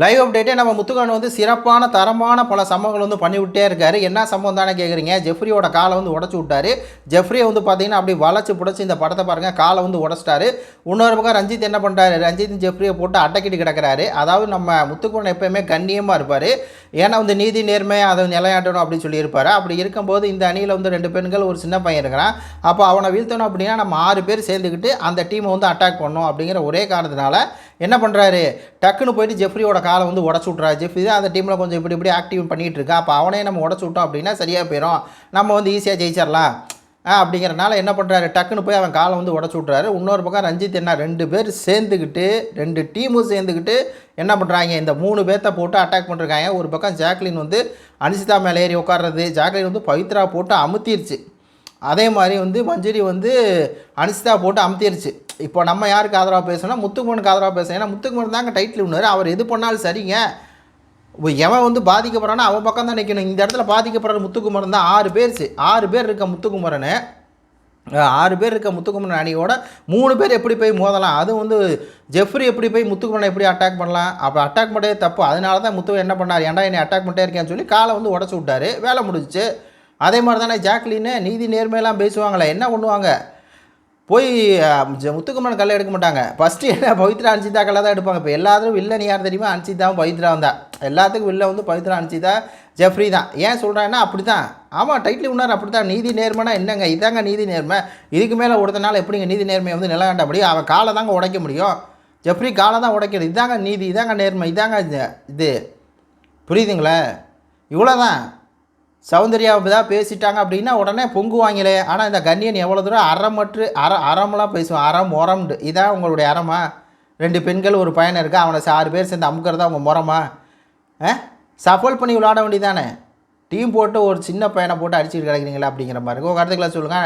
Live அப்டேட்டே நம்ம முத்துக்கான் வந்து சிறப்பான தரமான பல சம்பவங்கள் வந்து பண்ணிவிட்டே இருக்காரு. என்ன சம்பவம் தானே கேட்குறீங்க ஜெஃப்ரியோட காலை வந்து உடச்சி விட்டாரு. ஜெஃப்ரியை வந்து பார்த்தீங்கன்னா அப்படி வளைச்சி புடைச்சி இந்த படத்தை பாருங்கள் காலை வந்து உடச்சிட்டாரு. இன்னொரு பக்கம் ரஞ்சித் என்ன பண்ணுறாரு ரஞ்சித் ஜெஃப்ரியை போட்டு அட்டக்கிட்டு கிடக்கிறாரு. அதாவது நம்ம முத்துக்கோன் எப்பயுமே கண்ணியமாக இருப்பார். ஏன்னா வந்து நீதி நேர்மை அதை நிலையாட்டணும் அப்படின்னு சொல்லியிருப்பார். அப்படி இருக்கும்போது இந்த அணியில் வந்து ரெண்டு பெண்கள் ஒரு சின்ன பையன் இருக்கிறான். அப்போ அவனை வீழ்த்தணும் அப்படின்னா நம்ம ஆறு பேர் சேர்ந்துக்கிட்டு அந்த டீமை வந்து அட்டாக் பண்ணணும் அப்படிங்கிற ஒரே காரணத்தினால என்ன பண்ணுறாரு டக்குன்னு போயிட்டு ஜெஃப்ரியோட காலை வந்து உடச்சு விட்றாரு ஜெஃப்ரி தான் அந்த டீமில் கொஞ்சம் இப்படி இப்படி ஆக்டிவ் பண்ணிகிட்டு இருக்கா? அப்போ அவனே நம்ம உடச்சு விட்டோம் அப்படின்னா சரியாக போயிடும் நம்ம வந்து ஈஸியாக ஜெயிச்சிடலாம். ஆ அப்படிங்கிறனால என்ன பண்ணுறாரு டக்குன்னு போய் அவன் காலை வந்து உடச்சு விட்றாரு இன்னொரு பக்கம் ரஞ்சித் என்ன ரெண்டு பேர் சேர்ந்துக்கிட்டு ரெண்டு டீமும் சேர்ந்துக்கிட்டு என்ன பண்ணுறாங்க இந்த மூணு பேர்த்த போட்டு அட்டாக் பண்ணிருக்காங்க. ஒரு பக்கம் ஜாக்லின் வந்து அனிசிதா மேலே ஏறி உட்கார்றது. ஜாக்லின் வந்து பவித்ரா போட்டு அமுத்திருச்சு. அதே மாதிரி வந்து மஞ்சுரி வந்து அனிசிதா போட்டு அமுத்திருச்சு. இப்போ நம்ம யாருக்கு ஆதரவாக பேசணும்னா முத்துக்குமனுக்கு ஆதரவாக பேசணும். ஏன்னா முத்துக்குமன் தாங்க டைட்டில் உண்ணார் அவர் எது பண்ணாலும் சரிங்க. எவன் வந்து பாதிக்கப்படுறான்னா அவன் பக்கம் தான் நிற்கணும் இந்த இடத்துல பாதிக்கப்படுற முத்துக்குமரன் தான் ஆறு பேர் ஆறு பேர் இருக்க முத்துக்குமரனு. ஆறு பேர் இருக்க முத்துக்குமரன் அணியோட மூணு பேர் எப்படி போய் மோதலாம்? அது வந்து ஜெஃப்ரி எப்படி போய் முத்துக்குமரனை எப்படி அட்டாக் பண்ணலாம்? அப்போ அட்டாக் பண்ணவே தப்பு. அதனால தான் முத்து என்ன பண்ணார்? ஏன்டா என்னை அட்டாக் பண்ணிட்டே இருக்கேன்னு சொல்லி காலை வந்து உடச்சி விட்டாரு. வேலை முடிஞ்சிச்சு. அதே மாதிரி தானே ஜாக்லின்னு நீதி நேர்மையெல்லாம் பேசுவாங்களே என்ன பண்ணுவாங்க? போய் அஹ், முத்துக்குமரன் கல்லை எடுக்க மாட்டாங்க. ஃபஸ்ட்டு என்ன பவித்ரா அனுச்சிதா கல்லை தான் எடுப்பாங்க. இப்போ எல்லாரும் வில்லன் யார் தெரியுமா? அனுச்சிதாவும் பவித்ரா தான். எல்லாத்துக்கும் வில்ல வந்து பவித்ரா அனுச்சிதா ஜெஃப்ரி தான். ஏன் சொல்கிறாங்கன்னா அப்படி தான் ஆமாம் டைட்டில் உன்னார் அப்படி தான் நீதி நேர்மைனா என்னங்க? இதாங்க நீதி நேர்மை. இதுக்கு மேலே ஒருத்தனால எப்படிங்க நீதி நேர்மையை வந்து நிலகாண்டபடி அவன் காலை தாங்க உடைக்க முடியும். ஜெஃப்ரி காலை தான் உடைக்கிறது. இதாங்க நீதி இதாங்க நேர்மை இதாங்க இது- இது. புரியுதுங்களா? இவ்வளோதான் சௌந்தர்யாவை தான் பேசிட்டாங்க அப்படின்னா உடனே பொங்குவாங்களே ஆனால் இந்த கண்ணியன் எவ்வளோ தூரம் அறமற்று அற அறமெல்லாம் பேசுவான். அறம் முறம்ண்டு இதான் உங்களுடைய அறமா? ரெண்டு பெண்கள் ஒரு பையன் இருக்கா? அவனை ஆறு பேர் சேர்ந்து அமுக்கிறதா உங்கள் முறமா ஆ? சஃபல் பண்ணி விளாட வேண்டியதானே? டீம் போட்டு ஒரு சின்ன பையனை போட்டு அடிச்சுட்டு கிடக்கிறீங்களா அப்படிங்கிற மாதிரி. உங்கள் கருத்துக்களை சொல்லுங்கள்